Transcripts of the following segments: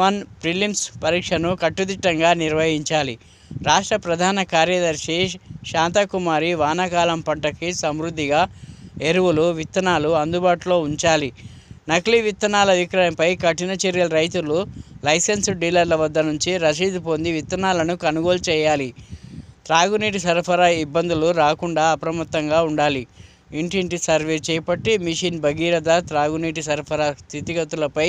One prelims పరీక్షను కట్టుదిట్టంగా నిర్వహించాలి. రాష్ట్ర ప్రధాన కార్యదర్శి శాంతకుమారి వానాకాలం పంటకి సమృద్ధిగా ఎరువులు విత్తనాలు అందుబాటులో ఉంచాలి. నకిలీ విత్తనాల విక్రయంపై కఠిన చర్యలు రైతులు లైసెన్స్ డీలర్ల వద్ద నుంచి రసీదు పొంది విత్తనాలను కొనుగోలు చేయాలి. త్రాగునీటి సరఫరా ఇబ్బందులు రాకుండా అప్రమత్తంగా ఉండాలి. ఇంటింటి సర్వే చేపట్టి మిషన్ భగీరథ త్రాగునీటి సరఫరా స్థితిగతులపై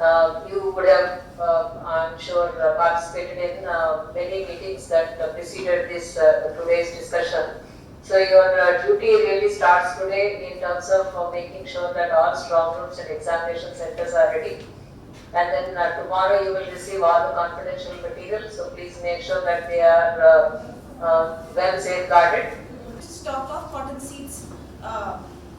Uh, You would have, uh, I'm sure, uh, participated in many meetings that preceded this today's discussion. So your duty really starts today in terms of making sure that all strong rooms and examination centers are ready. And then uh, tomorrow you will receive all the confidential material, so please make sure that they are uh, uh, well safeguarded. stock of cotton seeds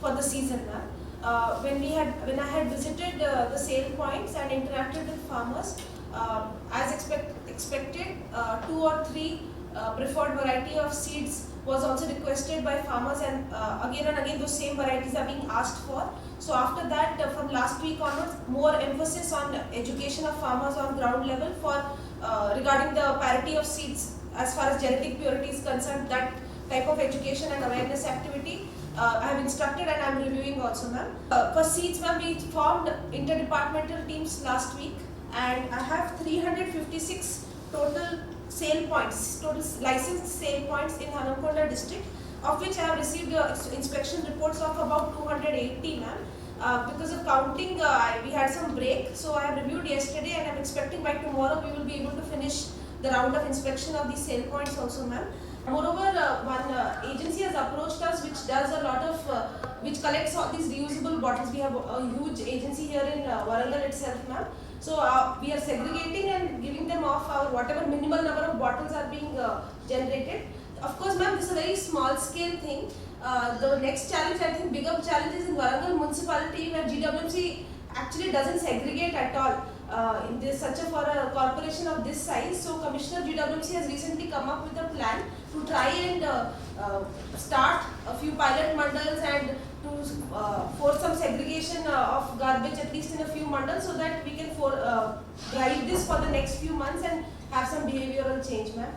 for the season ma'am. Uh, when we had when I had visited uh, the sale points and interacted with farmers, um, as expect, expected, uh, two or three uh, preferred variety of seeds was also requested by farmers and uh, again and again those same varieties are being asked for. So after that, uh, from last week onwards, more emphasis on education of farmers on ground level for uh, regarding the parity of seeds as far as genetic purity is concerned. That type of education and awareness activity uh, I have instructed and I am reviewing also, ma'am. Uh, for seeds, ma'am, we formed interdepartmental teams last week, and I have 356 total sale points, total licensed sale points in Hanamkonda district, of which I have received uh, inspection reports of about 280, ma'am. Uh, because of counting, uh, we had some break, so I have reviewed yesterday, and I'm expecting by tomorrow we will be able to finish the round of inspection of these sale points also, ma'am. Moreover, uh, one uh, agency has approached us which does a which collects all these reusable bottles. We have a huge agency here in uh, Warangal itself, ma'am. So uh, we are segregating and giving them off our whatever minimal number of bottles are being uh, generated. Of course, ma'am, this is a very small scale thing. Uh, the next challenge, I think, bigger challenge is in Warangal municipality where GWMC actually doesn't segregate at all. Uh, in this such a for a corporation of this size, so Commissioner GWC has recently come up with a plan to try and uh, uh, start a few pilot mandals and to uh, force some segregation uh, of garbage at least in a few mandals so that we can for, uh, drive this for the next few months and have some behavioral change, ma'am.